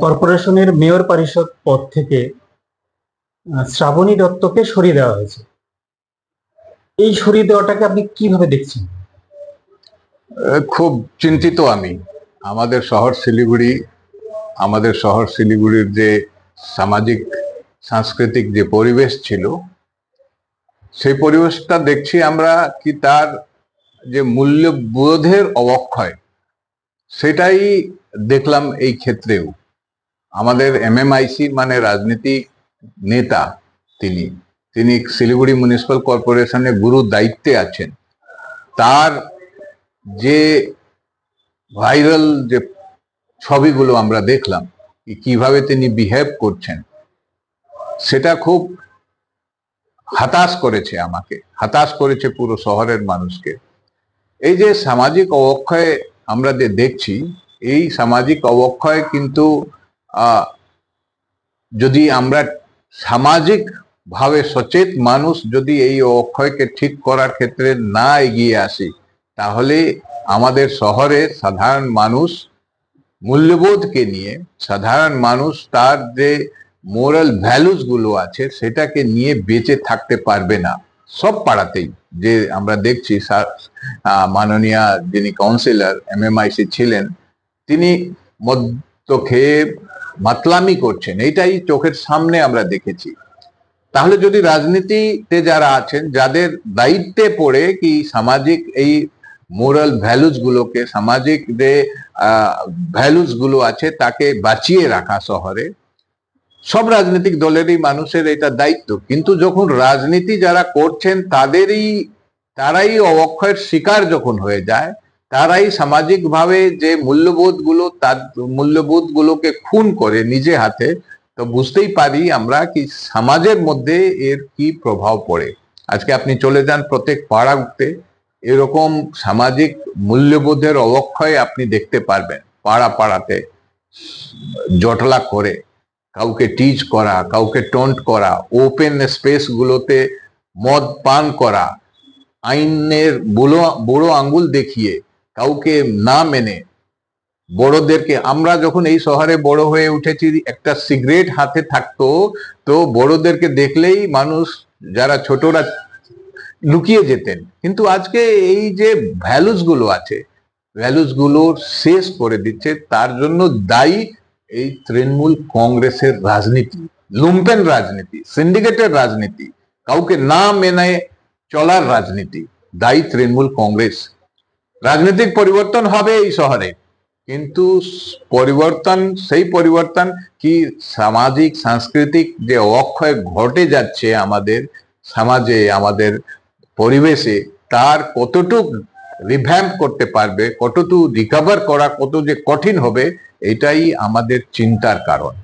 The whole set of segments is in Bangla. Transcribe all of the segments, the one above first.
কর্পোরেশনের মেয়র পরিষদ পদ থেকে শ্রাবণী দত্তকে সরিয়ে দেওয়া হয়েছে। এই সরিয়ে দেওয়াটাকে আপনি কীভাবে দেখছেন? খুব চিন্তিত আমি। আমাদের শহর শিলিগুড়ি, আমাদের শহর শিলিগুড়ির যে সামাজিক, সাংস্কৃতিক যে পরিবেশ ছিল, সেই পরিবেশটা দেখছি আমরা কি তার যে মূল্যবোধের অবক্ষয়, সেটাই দেখলাম এই ক্ষেত্রেও। আমাদের এমএমআইসি মানে রাজনীতিক নেতা তিনি। তিনি শিলিগুড়ি মিউনিসিপাল কর্পোরেশনের গুরু দায়িত্বে আছেন। তার যে ভাইরাল যে ছবিগুলো আমরা দেখলাম কীভাবে তিনি বিহেভ করছেন, সেটা খুব হতাশ করেছে আমাকে। হতাশ করেছে পুরো শহরের মানুষকে। এই যে সামাজিক অবক্ষয় আমরা যে দেখছি, এই সামাজিক অবক্ষয় কিন্তু যদি আমরা সামাজিক ভাবে সচেত মানুষ যদি এই অক্ষয়কে ঠিক করার ক্ষেত্রে না এগিয়ে আসি, তাহলে আমাদের শহরে সাধারণ মানুষ মূল্যবোধকে নিয়ে, সাধারণ মানুষ তার যে মোরাল ভ্যালুসগুলো আছে সেটাকে নিয়ে বেঁচে থাকতে পারবে না। সব পাড়াতেই যে আমরা দেখছি মাননীয় যিনি কাউন্সিলর এমএমআইসি ছিলেন, তিনি মদ্য খেয়ে মাতলামি করছেন, এইটাই চোখের সামনে আমরা দেখেছি। তাহলে যদি রাজনীতিতে যারা আছেন, যাদের দায়িত্বে পড়ে কি সামাজিক এই মোরাল ভ্যালুস গুলোকে, সামাজিক যে ভ্যালুসগুলো আছে তাকে বাঁচিয়ে রাখা শহরে, সব রাজনৈতিক দলেরই মানুষের এটা দায়িত্ব। কিন্তু যখন রাজনীতি যারা করছেন, তাদেরই, তারাই অবক্ষয়ের শিকার যখন হয়ে যায় তারাই সামাজিকভাবে যে মূল্যবোধগুলো তার মূল্যবোধ গুলোকে খুন করে নিজে হাতে, তো বুঝতেই পারি আমরা কি সমাজের মধ্যে এর কি প্রভাব পড়ে। আজকে আপনি চলে যান প্রত্যেক পাড়া উঠতে, এরকম সামাজিক মূল্যবোধের অবক্ষয় আপনি দেখতে পারবেন, পাড়া পাড়াতে জটলা করে, কাউকে টিচ করা, কাউকে টন্ট করা ওপেন স্পেস গুলোতে মদ পান করা, আইনের বুড়ো বুড়ো আঙ্গুল দেখিয়ে কাউকে না মেনে, বড়দেরকে, আমরা যখন এই শহরে বড় হয়ে উঠেছি, একটা সিগারেট হাতে থাকতো, তো বড়দেরকে দেখলেই মানুষ, যারা ছোটরা, লুকিয়ে যেতেন। কিন্তু আজকে এই যে ভ্যালুসগুলো আছে ভ্যালুসগুলো শেষ করে দিচ্ছে, তার জন্য দায়ী এই তৃণমূল কংগ্রেসের রাজনীতি, লুম্পেন রাজনীতি, সিন্ডিকেটের রাজনীতি, কাউকে না মেনে চলার রাজনীতি, দায়ী তৃণমূল কংগ্রেস। রাজনৈতিক পরিবর্তন হবে এই শহরে। কিন্তু পরিবর্তন, সেই পরিবর্তন কি সামাজিক, সাংস্কৃতিক যে অক্ষয় ঘটে যাচ্ছে আমাদের সমাজে, আমাদের পরিবেশে, তার কতটুক রিভ্যাম্প করতে পারবে, কতটুকু রিকভার করা, কত যে কঠিন হবে, এটাই আমাদের চিন্তার কারণ।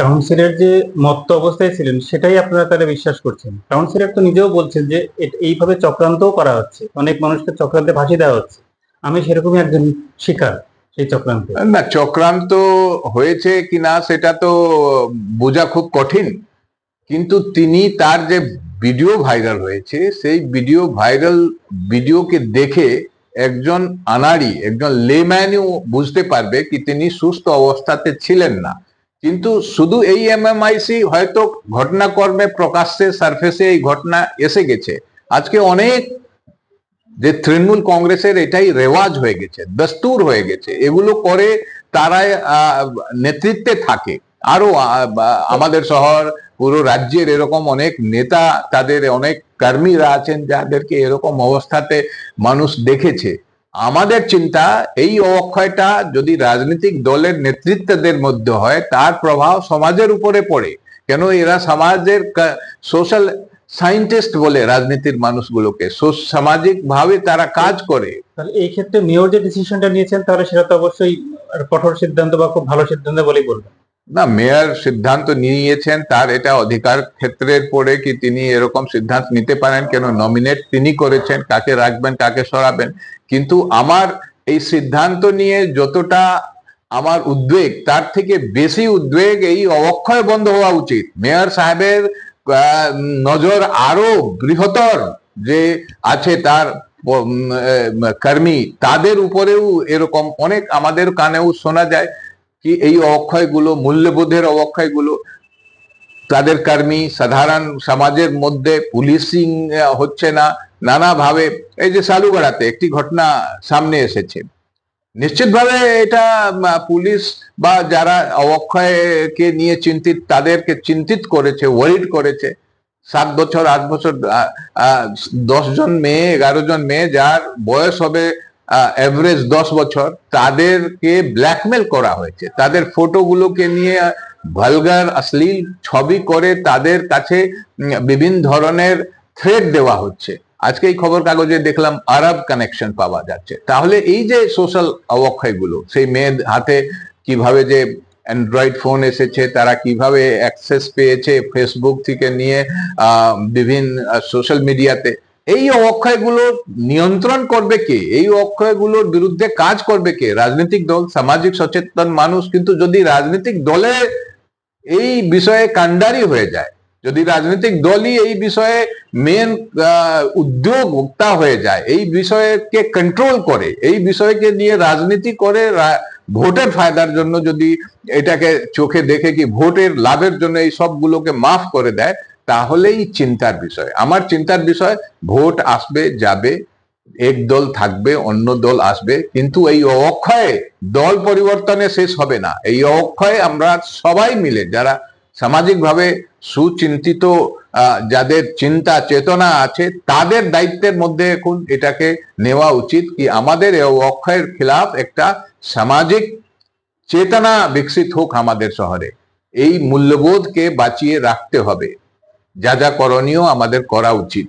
কাউন্সিলর যে মত্ত অবস্থায় ছিলেন, সেটাই আপনারা তাহলে বিশ্বাস করছেন। কাউন্সিলর তো নিজেও বলছেন যে এইভাবে চক্রান্তও করা হচ্ছে। অনেক মানুষকে চক্রান্তে ফাঁসি দেওয়া হচ্ছে। আমি সেরকমই একজন শিকার সেই চক্রান্তে। না, চক্রান্ত হয়েছে কি না, সেটা তো বোঝা খুব কঠিন। কিন্তু তিনি তার যে ভিডিও ভাইরাল হয়েছে, সেই ভিডিও ভাইরাল ভিডিওকে দেখে একজন আনাড়ি, একজন লেম্যানও বুঝতে পারবে কি তিনি সুস্থ অবস্থাতে ছিলেন না। কিন্তু শুধু এই এমএমআইসি হয়তো ঘটনাকর্মে প্রকাশ্যে সারফেসে এই ঘটনা এসে গেছে। আজকে অনেক যে তৃণমূল কংগ্রেসের এটাই রেওয়াজ হয়ে গেছে, দস্তুর হয়ে গেছে। এগুলো করে তারা নেতৃত্বে থাকে। আরও আমাদের শহর, পুরো রাজ্যের এরকম অনেক নেতা, তাদের অনেক কর্মীরা আছেন, যাদেরকে এরকম অবস্থাতে মানুষ দেখেছে। আমাদের চিন্তা এই অক্ষয়টা যদি রাজনৈতিক দলের নেতৃত্বদের মধ্যে হয়, তার প্রভাব সমাজের উপরে পড়ে। কেন এরা সমাজের সোশ্যাল সায়েন্টিস্ট বলে রাজনীতির মানুষগুলোকে। সামাজিক ভাবে তারা কাজ করে। তাহলে এই ক্ষেত্রে মেয়র যে ডিসিশনটা নিয়েছেন, তাহলে সেটা তো অবশ্যই কঠোর সিদ্ধান্ত বা খুব ভালো সিদ্ধান্ত বলেই বলবেন। না, মেয়র সিদ্ধান্ত নিয়েছেন, তার এটা অধিকার ক্ষেত্রের পরে কি তিনি এরকম সিদ্ধান্ত নিতে পারেন, কেন নমিনেট তিনি করেছেন, কাকে রাখবেন, কাকে সরাবেন? কিন্তু আমার এই সিদ্ধান্ত নিয়ে যতটা আমার উদ্বেগ, তার থেকে বেশি উদ্বেগ এই অবক্ষয় বন্ধ হওয়া উচিত। মেয়র সাহেবের নজর আরও বৃহত্তর যে আছে তার কর্মী, তাদের উপরেও এরকম অনেক আমাদের কানেও শোনা যায়। কি এই অক্ষয়গুলো, মূল্যবোধের অক্ষয়গুলো, তাদের কর্মী, সাধারণ সমাজের মধ্যে পুলিশিং হচ্ছে না, নানাভাবে, এই যে সালুগড়াতে একটি ঘটনা সামনে এসেছে। নিশ্চিতভাবে এটা পুলিশ বা যারা অক্ষয়কে নিয়ে চিন্তিত, তাদেরকে চিন্তিত করেছে ওয়ারিড করেছে। সাত বছর, আট বছর দশ জন মেয়ে, এগারো জন মেয়ে, যার বয়স হবে এভারেজ দশ বছর তাদেরকে ব্ল্যাকমেল করা হয়েছে। তাদের ফটোগুলোকে নিয়ে ভালগার, অশ্লীল ছবি করে তাদের কাছে বিভিন্ন ধরনের থ্রেড দেওয়া হচ্ছে। আজকে এই খবর কাগজে দেখলাম আরব কানেকশন পাওয়া যাচ্ছে। তাহলে এই যে সোশ্যাল অবক্ষয়গুলো, সেই মেয়ের হাতে কীভাবে যে অ্যান্ড্রয়েড ফোন এসেছে, তারা কীভাবে অ্যাক্সেস পেয়েছে ফেসবুক থেকে নিয়ে বিভিন্ন সোশ্যাল মিডিয়াতে এই অক্ষয়গুলো নিয়ন্ত্রণ করবে কে? এই অক্ষয়গুলোর বিরুদ্ধে কাজ করবে কে? রাজনৈতিক দল, সামাজিক সচেতন মানুষ। কিন্তু যদি রাজনৈতিক দলে এই বিষয়ে কান্ডারি হয়ে যায়, যদি রাজনৈতিক দলই এই বিষয়ে মেন উদ্যোক্তা হয়ে যায়, এই বিষয়কে কন্ট্রোল করে, এই বিষয়কে নিয়ে রাজনীতি করে ভোটের ফায়দার জন্য যদি এটাকে চোখে দেখে কি ভোটের লাভের জন্য এই সবগুলোকে মাফ করে দেয় তাহলেই চিন্তার বিষয়। আমার চিন্তার বিষয়, ভোট আসবে, যাবে, এক দল থাকবে, অন্য দল আসবে, কিন্তু এই অক্ষয়ে দল পরিবর্তনে শেষ হবে না। এই অক্ষয়ে আমরা সবাই মিলে, যারা সামাজিকভাবে সুচিন্তিত যাদের চিন্তা, চেতনা আছে, তাদের দায়িত্বের মধ্যে এখন এটাকে নেওয়া উচিত কি আমাদের অক্ষয়ের খিলাফ একটা সামাজিক চেতনা বিকশিত হোক আমাদের শহরে। এই মূল্যবোধকে বাঁচিয়ে রাখতে হবে। যা যা করণীয় আমাদের করা উচিত।